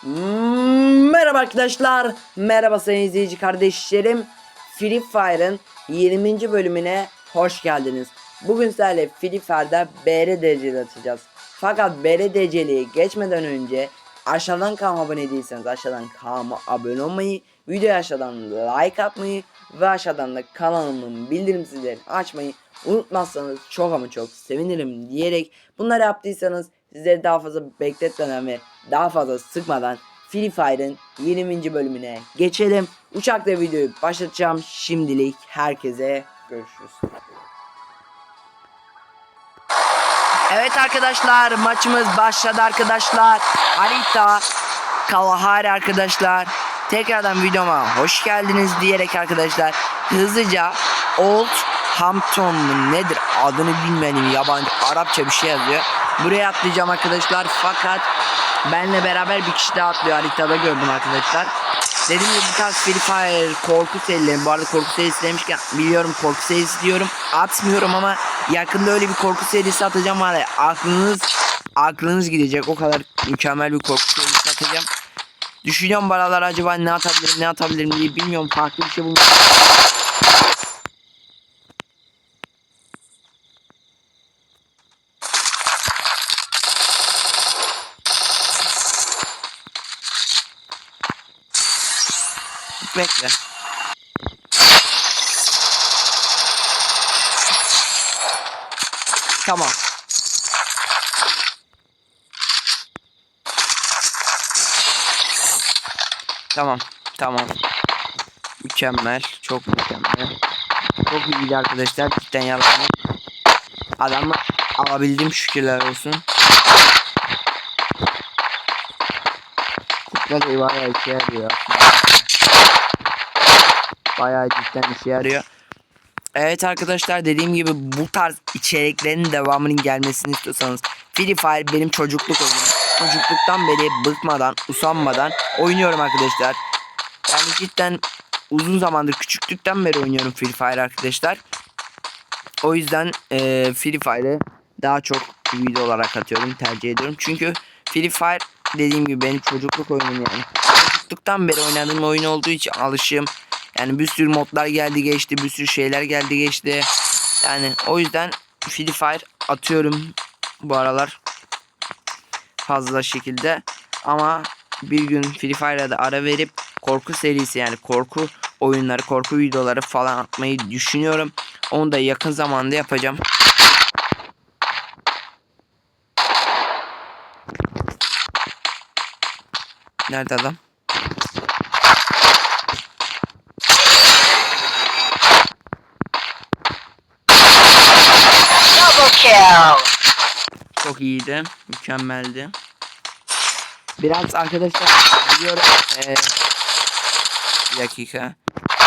Hmm, Merhaba arkadaşlar. Merhaba sayın izleyici kardeşlerim. Free Fire'ın 20. bölümüne hoş geldiniz. Bugün sizlerle Free Fire'da BR dereceli atacağız. Fakat BR dereceliğe geçmeden önce aşağıdan kanalıma abone değilseniz aşağıdan kanalıma abone olmayı, videoya aşağıdan like atmayı ve aşağıdan da kanalımın bildirim zillerini açmayı unutmazsanız çok ama çok sevinirim diyerek bunları yaptıysanız sizleri daha fazla bekletmeden ve daha fazla sıkmadan Free Fire'ın 20. bölümüne geçelim. Uçakta videoyu başlatacağım. Şimdilik herkese görüşürüz. Evet arkadaşlar maçımız başladı arkadaşlar. Harita Kalahari arkadaşlar. Tekrardan videoma hoş geldiniz diyerek arkadaşlar hızlıca Old Hampton nedir adını bilmedim yabancı Arapça bir şey yazıyor. Buraya atlayacağım arkadaşlar fakat benle beraber bir kişi daha atlıyor haritada gördüm arkadaşlar. Dediğim gibi bu tarz Free Fire korku serileri bu arada korku serisi demişken biliyorum korku serisi diyorum atmıyorum ama yakında öyle bir korku serisi atacağım var ya aklınız aklınız gidecek o kadar mükemmel bir korku serisi atacağım. Düşünüyorum baralar acaba ne atabilirim ne atabilirim diye bilmiyorum farklı bir şey bulmak. Bekle. Tamam. Tamam. Tamam. Mükemmel. Çok mükemmel. Çok iyiydi arkadaşlar. Cidden yalan. Adamı alabildim şükürler olsun. Kukla da işe yarıyor. Bayağı cidden işe yarıyor. Evet arkadaşlar dediğim gibi bu tarz içeriklerin devamının gelmesini istiyorsanız Free Fire benim çocukluk oyunum. Çocukluktan beri bıkmadan, usanmadan oynuyorum arkadaşlar. Yani cidden uzun zamandır küçüklükten beri oynuyorum Free Fire arkadaşlar. O yüzden eee Free Fire'ı daha çok video olarak atıyorum, tercih ediyorum. Çünkü Free Fire dediğim gibi benim çocukluk oyunum yani. Çocukluktan beri oynadığım oyun olduğu için alışığım. Yani bir sürü modlar geldi geçti, bir sürü şeyler geldi geçti. Yani o yüzden Free Fire atıyorum bu aralar fazla şekilde. Ama bir gün Free Fire'a da ara verip korku serisi yani korku oyunları, korku videoları falan atmayı düşünüyorum. Onu da yakın zamanda yapacağım. Nerede adam? Kill. Çok iyiydi. Mükemmeldi. Biraz arkadaşlar biliyorum eee, bir dakika.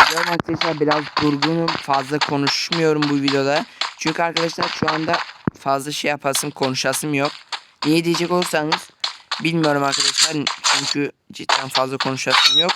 Biliyorum arkadaşlar biraz durgunum. Fazla konuşmuyorum bu videoda. Çünkü arkadaşlar şu anda fazla şey yapasım konuşasım yok. Niye diyecek olursanız bilmiyorum arkadaşlar. Çünkü cidden fazla konuşasım yok.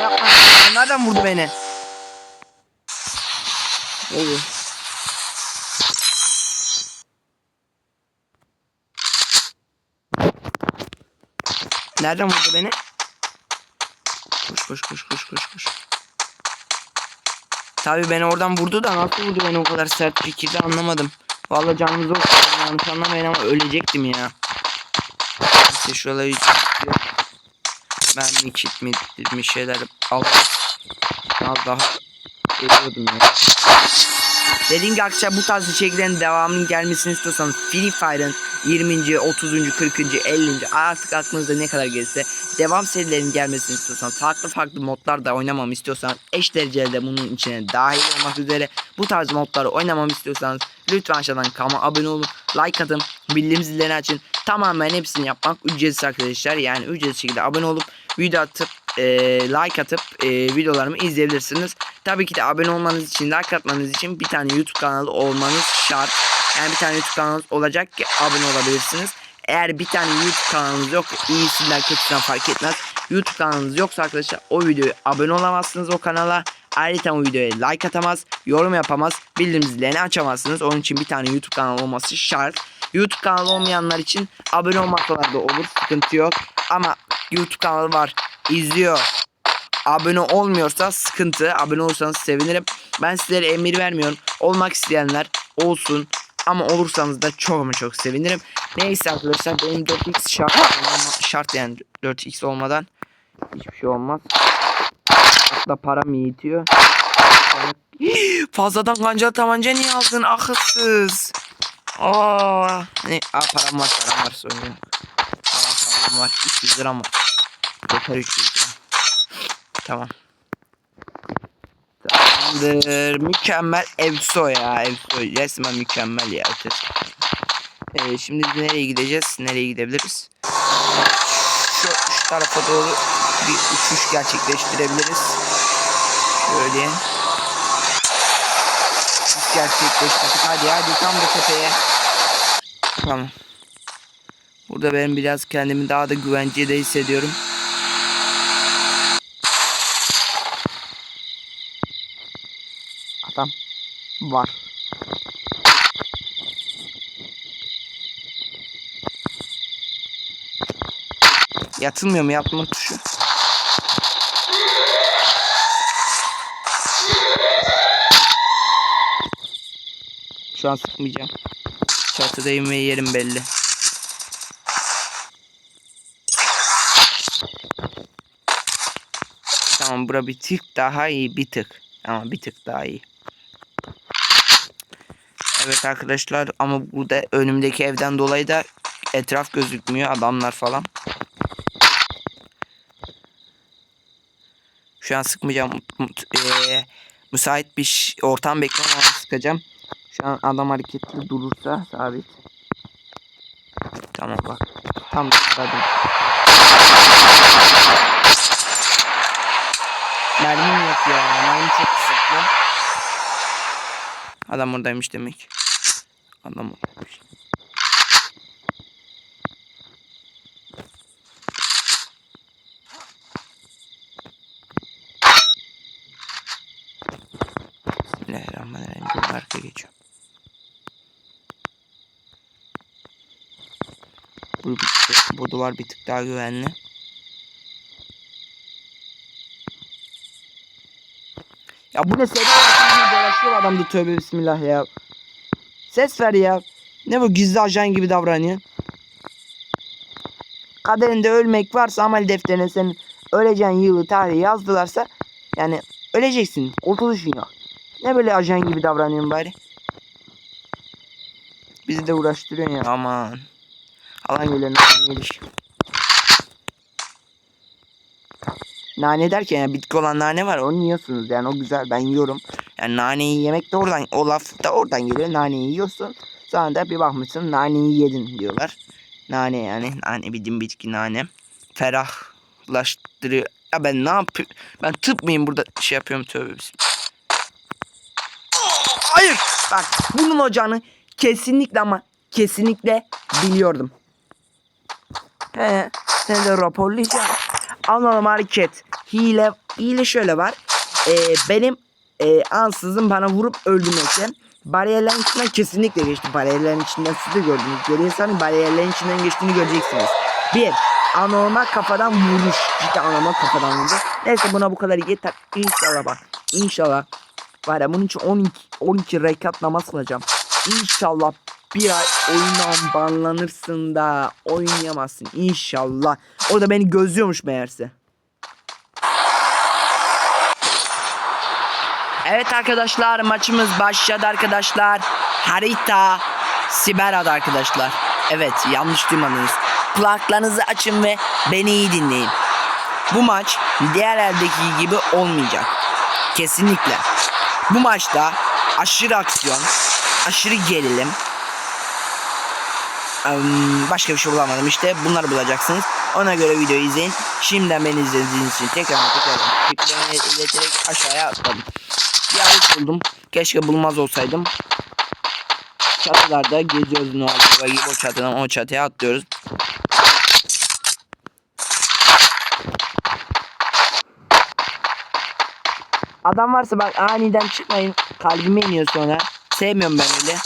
Yapma. Nereden vurdu beni? İyi. Nereden vurdu beni? Koş koş koş koş koş koş. Tabi beni oradan vurdu da nasıl vurdu beni o kadar sert bir şekilde anlamadım. Vallahi canınızı okuyorum yanlış anlamayın ama ölecektim ya. Neyse şuraları. Ben kit mi bir şeyler al. Az daha ölüyordum ya. Dediğim gibi arkadaşlar bu tarz içeriklerin devamının gelmesini istiyorsanız Free Fire'ın 20. 30. 40. 50. artık aklınızda ne kadar gelirse devam serilerinin gelmesini istiyorsanız farklı farklı modlar da oynamamı istiyorsanız eş dereceli de bunun içine dahil olmak üzere bu tarz modları oynamamı istiyorsanız lütfen aşağıdan kanalıma abone olun like atın bildirim zillerini açın tamamen hepsini yapmak ücretsiz arkadaşlar yani ücretsiz şekilde abone olup video atıp e, like atıp e, videolarımı izleyebilirsiniz. Tabii ki de abone olmanız için, like atmanız için bir tane YouTube kanalı olmanız şart. Yani bir tane YouTube kanalınız olacak ki abone olabilirsiniz. Eğer bir tane YouTube kanalınız yok, iyisinden kötüsünden fark etmez. YouTube kanalınız yoksa arkadaşlar o videoya abone olamazsınız o kanala. Ayrıca o videoya like atamaz, yorum yapamaz, bildirim zillerini açamazsınız. Onun için bir tane YouTube kanalı olması şart. YouTube kanalı olmayanlar için abone olmakla da olur, sıkıntı yok. Ama YouTube kanalı var, izliyor, abone olmuyorsa sıkıntı. Abone olursanız sevinirim. Ben sizlere emir vermiyorum. Olmak isteyenler olsun. Ama olursanız da çok ama çok sevinirim. Neyse arkadaşlar benim 4x şart, şart yani 4x olmadan hiçbir şey olmaz. Hatta param yetiyor. Fazladan kancalı tabanca niye aldın akılsız? Aa, ne? Aa param var param var sorun param var 300 liram var. Yeter 300 lira. Tamam. Tamamdır. Mükemmel Evso ya. Evso resmen mükemmel ya. Ee, şimdi nereye gideceğiz? Nereye gidebiliriz? Şu, şu tarafa doğru bir uçuş gerçekleştirebiliriz. Şöyle. Uçuş gerçekleştirdik. Hadi hadi tam da tepeye. Tamam. Burada ben biraz kendimi daha da güvencede hissediyorum. Adam var. Yatılmıyor mu yatma tuşu? Şu an sıkmayacağım. Çatıdayım ve yerim belli. Bura bir tık daha iyi bir tık. Ama bir tık daha iyi. Evet arkadaşlar ama burada önümdeki evden dolayı da etraf gözükmüyor adamlar falan. Şu an sıkmayacağım. Eee, müsait bir ortam ama sıkacağım. Şu an adam hareketli durursa sabit. Tamam bak. Tam aradım. Mermim yok ya. Mermi çok kısıtlı. Adam oradaymış demek. Adam oradaymış. Bismillahirrahmanirrahim. Bir marka geçiyor. Bu, bu, bu duvar bir tık daha güvenli. Ya bu ne seri dolaşıyor adam da tövbe bismillah ya. Ses ver ya. Ne bu gizli ajan gibi davranıyor. Kaderinde ölmek varsa amel defterine senin öleceğin yılı tarihi yazdılarsa yani öleceksin. Kurtuluşun yok. Ne böyle ajan gibi davranıyorsun bari. Bizi de uğraştırıyorsun ya aman. Alan alan geliş. Nane derken yani bitki olan nane var onu yiyorsunuz yani o güzel ben yiyorum. Yani naneyi yemek de oradan o laf da oradan geliyor naneyi yiyorsun. Sonra da bir bakmışsın naneyi yedin diyorlar. Nane yani nane bildiğin bitki nane. Ferahlaştırıyor. Ya ben ne yapıyorum? Ben tıp mıyım burada şey yapıyorum tövbe bismillah. Hayır. Bak bunun ocağını kesinlikle ama kesinlikle biliyordum. He, seni de raporlayacağım. Anormal hareket. Hile, hile şöyle var. Ee, benim e, ansızın bana vurup öldürmesi. Bariyerlerin içinden kesinlikle geçti. Bariyerlerin içinden siz de gördünüz. Görüyorsanız bariyerlerin içinden geçtiğini göreceksiniz. Bir, anormal kafadan vuruş. Cidden anormal kafadan vurdu. Neyse buna bu kadar yeter. İnşallah bak. İnşallah. Var ya bunun için 12, 12 rekat namaz kılacağım. İnşallah bir ay oyundan banlanırsın da oynayamazsın inşallah. Orada beni gözlüyormuş meğerse. Evet arkadaşlar maçımız başladı arkadaşlar. Harita Siberad arkadaşlar. Evet yanlış duymadınız. Kulaklarınızı açın ve beni iyi dinleyin. Bu maç diğer eldeki gibi olmayacak. Kesinlikle. Bu maçta aşırı aksiyon, aşırı gerilim, başka bir şey bulamadım işte bunları bulacaksınız. Ona göre videoyu izleyin. Şimdiden beni izlediğiniz için tekrar tekrar teşekkürlerimi ileterek aşağıya atladım. Bir buldum. Keşke bulmaz olsaydım. Çatılarda geziyoruz Noel Baba gibi o çatıdan o çatıya atlıyoruz. Adam varsa bak aniden çıkmayın. Kalbime iniyor sonra. Sevmiyorum ben öyle.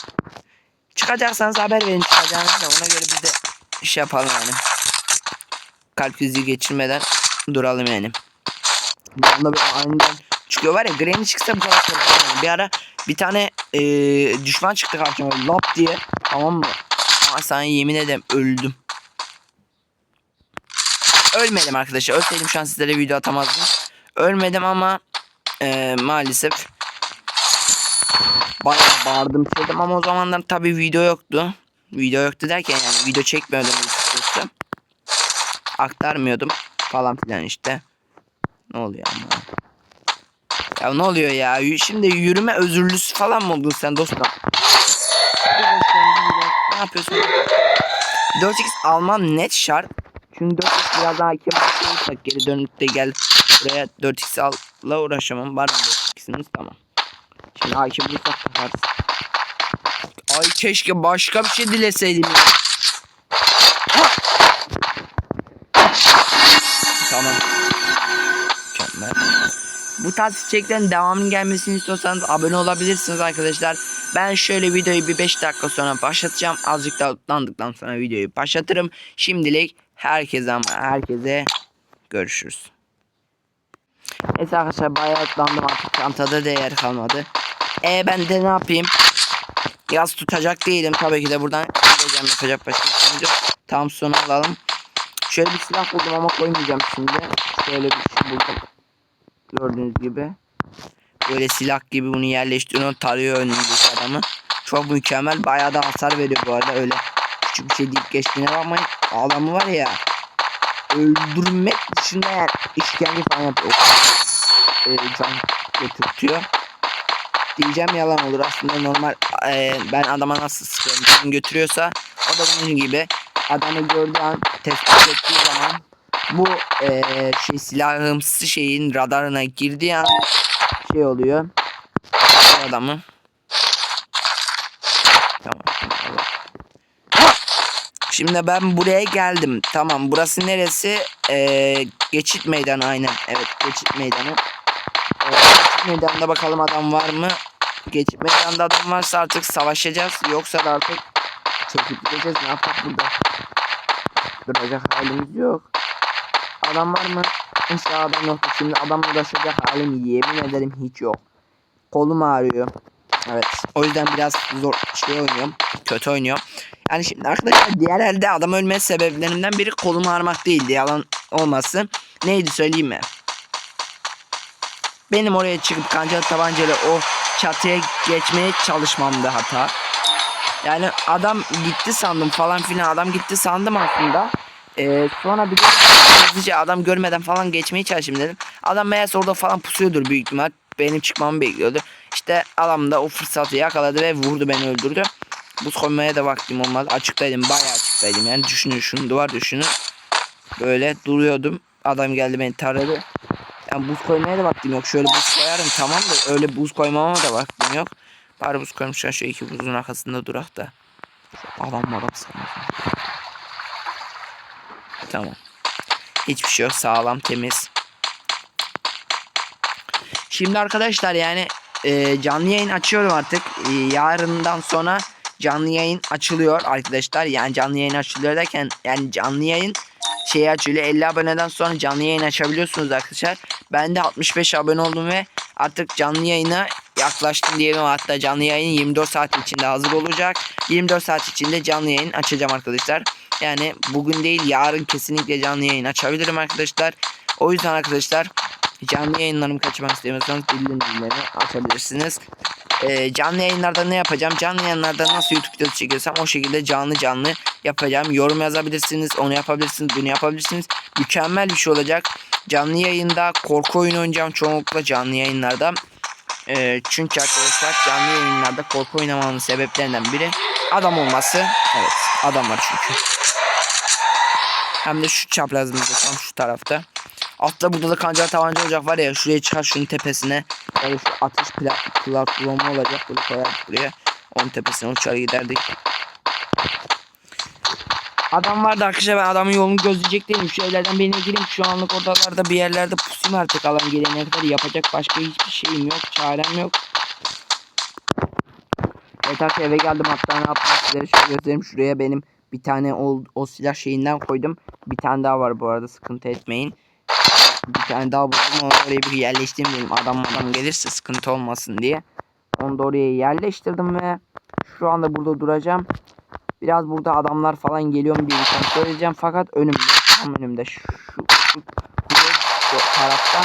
Çıkacaksanız haber verin çıkacağınızı da ona göre biz de iş yapalım yani. Kalp krizi geçirmeden duralım yani. Bir anda bir aniden çıkıyor var ya Granny çıksa bu kadar korkmam. Bir ara bir tane eee, düşman çıktı karşıma lap diye tamam mı? Ama sana yemin ederim öldüm. Ölmedim arkadaşlar. Ölseydim şu an sizlere video atamazdım. Ölmedim ama eee, maalesef bayağı bağırdım söyledim ama o zamanlar tabi video yoktu. Video yoktu derken yani video çekmiyordum açıkçası. Aktarmıyordum falan filan işte. Ne oluyor ama? Ya ne oluyor ya? Şimdi yürüme özürlüsü falan mı oldun sen dostum? Ne yapıyorsun? 4x almam net şart. Çünkü 4x biraz daha olursak geri dönüp de gel buraya 4x alla uğraşamam. Var mı 4x'iniz? Tamam. Şimdi hakim bulursak takarız. Ay keşke başka bir şey dileseydim ya. Tamam. Mükemmel. Bu tarz içeriklerin devamının gelmesini istiyorsanız abone olabilirsiniz arkadaşlar. Ben şöyle videoyu bir 5 dakika sonra başlatacağım. Azıcık da utlandıktan sonra videoyu başlatırım. Şimdilik herkese ama herkese görüşürüz. Neyse arkadaşlar bayağı utlandım artık çantada değer kalmadı. E ben de ne yapayım? Yaz tutacak değilim tabii ki de buradan gideceğim yapacak bir şey. Tam sonu alalım. Şöyle bir silah buldum ama koymayacağım şimdi. Şöyle bir şey buldum. Gördüğünüz gibi. Böyle silah gibi bunu yerleştiriyor tarıyor önündeki adamı. Çok mükemmel. Bayağı da hasar veriyor bu arada öyle. Küçük bir şey deyip geçtiğine bakmayın. Adamı var ya. Öldürmek dışında yani işkence falan yapıyor. Ee, can götürtüyor. Diyeceğim yalan olur aslında normal e, ben adama nasıl sıkıyorum götürüyorsa o da bunun gibi adamı gördüğü an tespit ettiği zaman bu e, şey silahımsı şeyin radarına girdiği an şey oluyor adamı tamam. Şimdi ben buraya geldim. Tamam burası neresi? Ee, geçit meydanı aynen. Evet geçit meydanı. Ee, geçit meydanında bakalım adam var mı? Geçit meydanında adam varsa artık savaşacağız. Yoksa da artık çekip gideceğiz. Ne yapacak burada? Duracak halimiz yok. Adam var mı? İnşallah adam yok. Şimdi adamla uğraşacak halim yemin ederim hiç yok. Kolum ağrıyor. Evet. O yüzden biraz zor şey oynuyorum. Kötü oynuyorum. Yani şimdi arkadaşlar diğer elde adam ölme sebeplerinden biri kolum ağrımak değildi. Yalan olmasın. Neydi söyleyeyim mi? Benim oraya çıkıp kancalı tabancayla o çatıya geçmeye çalışmamdı hata. Yani adam gitti sandım falan filan adam gitti sandım aslında. Ee, sonra bir de adam görmeden falan geçmeye çalışayım dedim. Adam meğerse orada falan pusuyordur büyük ihtimal. Benim çıkmamı bekliyordu. İşte adam da o fırsatı yakaladı ve vurdu beni öldürdü. Buz koymaya da vaktim olmadı. Açıktaydım bayağı açıktaydım. Yani düşünün şunu duvar düşünün. Böyle duruyordum. Adam geldi beni taradı. Yani buz koymaya da vaktim yok. Şöyle buz koyarım tamam da öyle buz koymama da vaktim yok. Bari buz koymuşlar şu iki buzun arkasında durak da. Adam adam sıkmasın. Tamam. Hiçbir şey yok. Sağlam temiz. Şimdi arkadaşlar yani e, canlı yayın açıyorum artık. E, yarından sonra canlı yayın açılıyor arkadaşlar. Yani canlı yayın açılıyor derken yani canlı yayın şey açılıyor. 50 aboneden sonra canlı yayın açabiliyorsunuz arkadaşlar. Ben de 65 abone oldum ve artık canlı yayına yaklaştım diyelim. Hatta canlı yayın 24 saat içinde hazır olacak. 24 saat içinde canlı yayın açacağım arkadaşlar. Yani bugün değil yarın kesinlikle canlı yayın açabilirim arkadaşlar. O yüzden arkadaşlar canlı yayınlarımı kaçırmak istemiyorsanız bildirimleri açabilirsiniz. Ee, canlı yayınlarda ne yapacağım? Canlı yayınlarda nasıl YouTube videosu çekiyorsam o şekilde canlı canlı yapacağım. Yorum yazabilirsiniz, onu yapabilirsiniz, bunu yapabilirsiniz. Mükemmel bir şey olacak. Canlı yayında korku oyunu oynayacağım çoğunlukla canlı yayınlarda. Ee, çünkü arkadaşlar canlı yayınlarda korku oynamamın sebeplerinden biri Adam olması. Evet adam var çünkü. Hem de şu çaprazımızda tam şu tarafta. Altta burada da kancar tabanca olacak var ya şuraya çıkar şunun tepesine. Yani şu atış pla- platformu olacak. Bunu koyardık buraya. Onun tepesine uçar giderdik. Adam vardı arkadaşlar ben adamın yolunu gözleyecek değilim. Şu evlerden birine gireyim. Şu anlık odalarda bir yerlerde pusayım artık alan gelene kadar. Yapacak başka hiçbir şeyim yok. Çarem yok. Evet arkadaşlar eve geldim hatta ne yaptım sizlere şöyle göstereyim. Şuraya benim bir tane o, o silah şeyinden koydum. Bir tane daha var bu arada sıkıntı etmeyin. Bir tane daha buldum onu oraya bir yerleştireyim dedim. Adam adam gelirse sıkıntı olmasın diye. Onu da oraya yerleştirdim ve şu anda burada duracağım. Biraz burada adamlar falan geliyor mu diye kontrol edeceğim. Fakat önümde tam önümde şu, şu, şu kuzey tarafta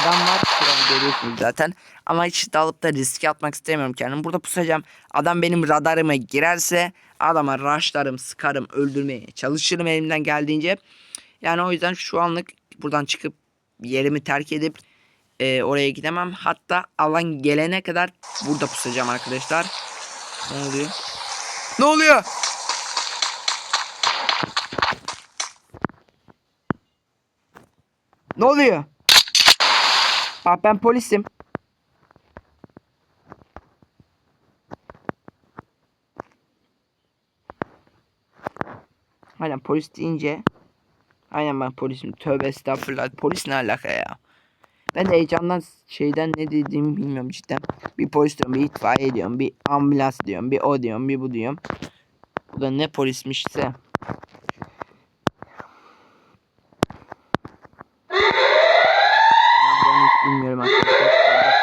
adam var. Şu an görüyorsunuz zaten. Ama hiç dalıp da riske atmak istemiyorum kendim. Burada pusacağım. Adam benim radarıma girerse adama rushlarım, sıkarım, öldürmeye çalışırım elimden geldiğince. Yani o yüzden şu anlık buradan çıkıp yerimi terk edip e, oraya gidemem. Hatta alan gelene kadar burada pusacağım arkadaşlar. Ne oluyor? Ne oluyor? Ne oluyor? Bak ben polisim. Aynen polis deyince Aynen ben polisim. Tövbe estağfurullah. Polis ne alaka ya? Ben de heyecandan şeyden ne dediğimi bilmiyorum cidden. Bir polis diyorum, bir itfaiye diyorum, bir ambulans diyorum, bir o diyorum, bir bu diyorum. Bu da ne polismişse. Ben hiç bilmiyorum arkadaşlar.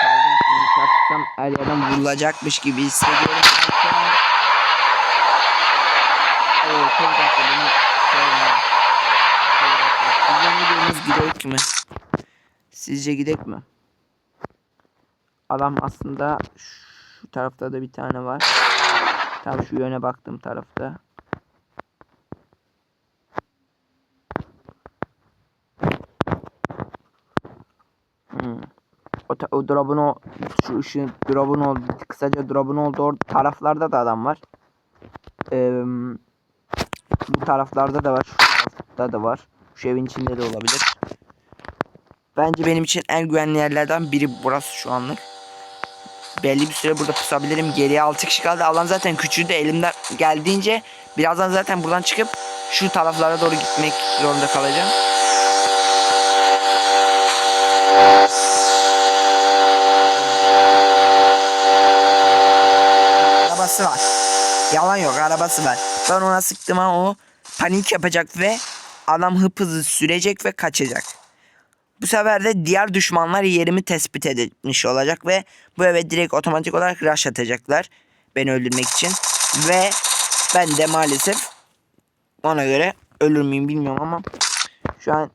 Kaldım. Şimdi çıksam her yerden vurulacakmış gibi hissediyorum. Evet, çok dakika beni sevmiyor. Sizce ne diyorsunuz gidek mi? Sizce gidek mi? Adam aslında şu tarafta da bir tane var. Tam şu yöne baktığım tarafta. Hmm. O, o drop'un o şu ışığın drop'un oldu kısaca drop'un olduğu or- taraflarda da adam var. Eee bu taraflarda da var. Şu tarafta da var. Şu evin içinde de olabilir. Bence benim için en güvenli yerlerden biri burası şu anlık. Belli bir süre burada pusabilirim. Geriye 6 kişi kaldı. Alan zaten küçüldü. Elimden geldiğince birazdan zaten buradan çıkıp şu taraflara doğru gitmek zorunda kalacağım. Arabası var. Yalan yok arabası var. Ben ona sıktım ama o panik yapacak ve adam hıp hızlı sürecek ve kaçacak. Bu sefer de diğer düşmanlar yerimi tespit etmiş olacak ve bu eve direkt otomatik olarak rush atacaklar. Beni öldürmek için. Ve ben de maalesef ona göre ölür müyüm bilmiyorum ama şu an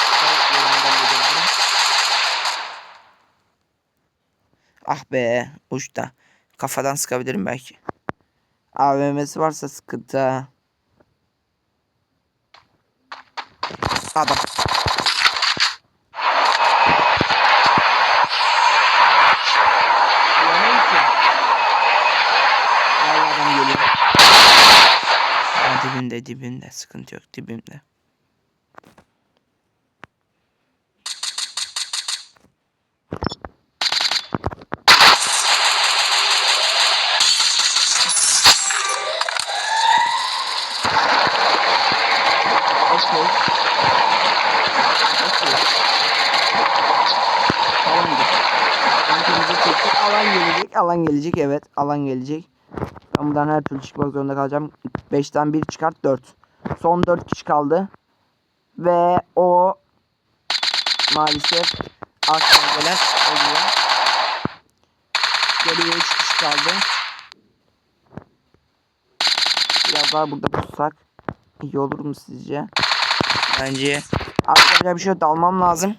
Ah be uçta. Kafadan sıkabilirim belki. AVM'si varsa sıkıntı. Adam. Dibimde dibimde sıkıntı yok dibimde. Okey. Okey. Tamamdır. Antimizi çektik. Alan gelecek. Alan gelecek. Evet. Alan gelecek. Ben buradan her türlü çıkmak zorunda kalacağım. 5'ten 1 çıkart 4. Son 4 kişi kaldı. Ve o maalesef aklına gelen oluyor. Geriye 3 kişi kaldı. Biraz daha burada pussak iyi olur mu sizce? Bence arkadaşlar bir şey dalmam lazım.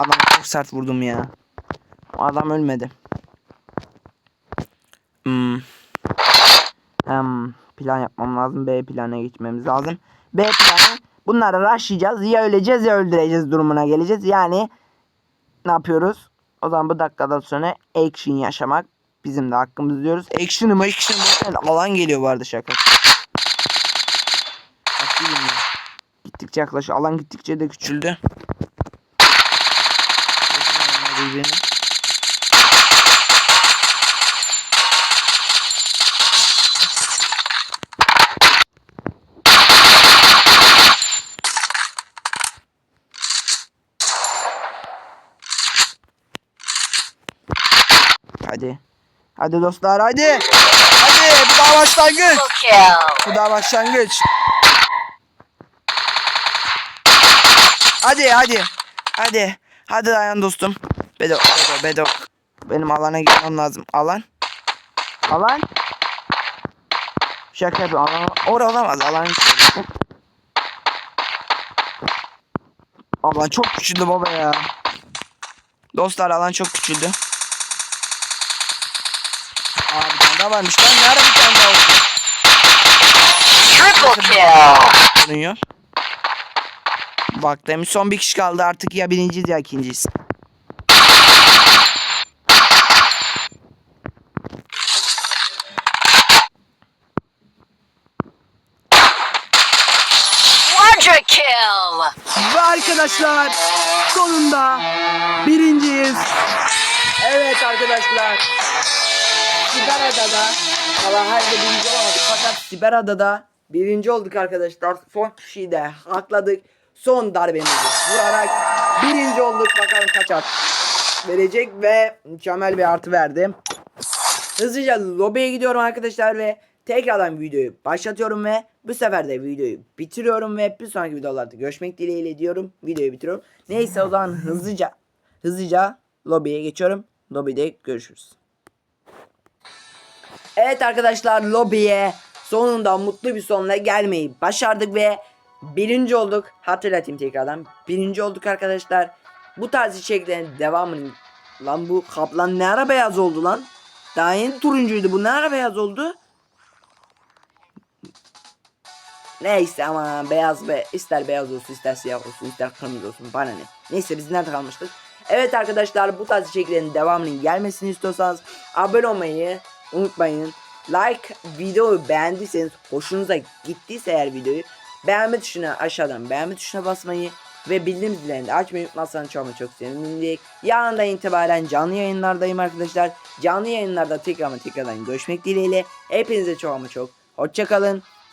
Adam çok sert vurdum ya. Adam ölmedi. Hmm. Hem plan yapmam lazım. B plana geçmemiz lazım. B planı bunları rushlayacağız. Ya öleceğiz ya öldüreceğiz durumuna geleceğiz. Yani ne yapıyoruz? O zaman bu dakikadan sonra action yaşamak bizim de hakkımız diyoruz. Action'ı mı action'ı boşver. Alan geliyor arada şaka. Gittikçe yaklaşıyor. Alan gittikçe de küçüldü. Birbirini. Hadi. Hadi dostlar hadi. Hadi bu daha başlangıç. Bu daha başlangıç. Hadi hadi. Hadi. Hadi dayan dostum. Bedo, Bedo, Bedo. Benim alana girmem lazım. Alan. Alan. Şaka yapıyorum. Alan. Orada olamaz. Alan. Alan çok küçüldü baba ya. Dostlar alan çok küçüldü. Aa bir tane daha varmış lan. Ne ara bir tane daha oldu? Triple kill. Dönüyor. Bak demiş son bir kişi kaldı artık ya birinciyiz ya ikinciyiz. Quadra kill. Ve arkadaşlar sonunda birinciyiz. Evet arkadaşlar. Siberada'da falan her de birinci olamadık fakat Siberada'da birinci olduk arkadaşlar. Son kişiyi de hakladık. Son darbemizi vurarak birinci olduk. Bakalım kaç at verecek ve mükemmel bir artı verdim. Hızlıca lobiye gidiyorum arkadaşlar ve tekrardan videoyu başlatıyorum ve bu sefer de videoyu bitiriyorum ve bir sonraki videolarda görüşmek dileğiyle diyorum. Videoyu bitiriyorum. Neyse o zaman hızlıca hızlıca lobiye geçiyorum. Lobide görüşürüz. Evet arkadaşlar lobiye sonunda mutlu bir sonla gelmeyi başardık ve birinci olduk. Hatırlatayım tekrardan. Birinci olduk arkadaşlar. Bu tarz içeriklerin devamını lan bu kaplan ne ara beyaz oldu lan? Daha yeni turuncuydu bu ne ara beyaz oldu? Neyse ama beyaz be ister beyaz olsun ister siyah olsun ister kırmızı olsun bana ne. Neyse biz nerede kalmıştık? Evet arkadaşlar bu tarz içeriklerin devamının gelmesini istiyorsanız abone olmayı unutmayın. Like videoyu beğendiyseniz hoşunuza gittiyse eğer videoyu beğenme tuşuna aşağıdan beğenme tuşuna basmayı ve bildirim zillerini de açmayı unutmazsanız çok ama çok sevinirim. Yarından itibaren canlı yayınlardayım arkadaşlar. Canlı yayınlarda tekrar ama tekrardan görüşmek dileğiyle. Hepinize çok ama çok hoşça kalın.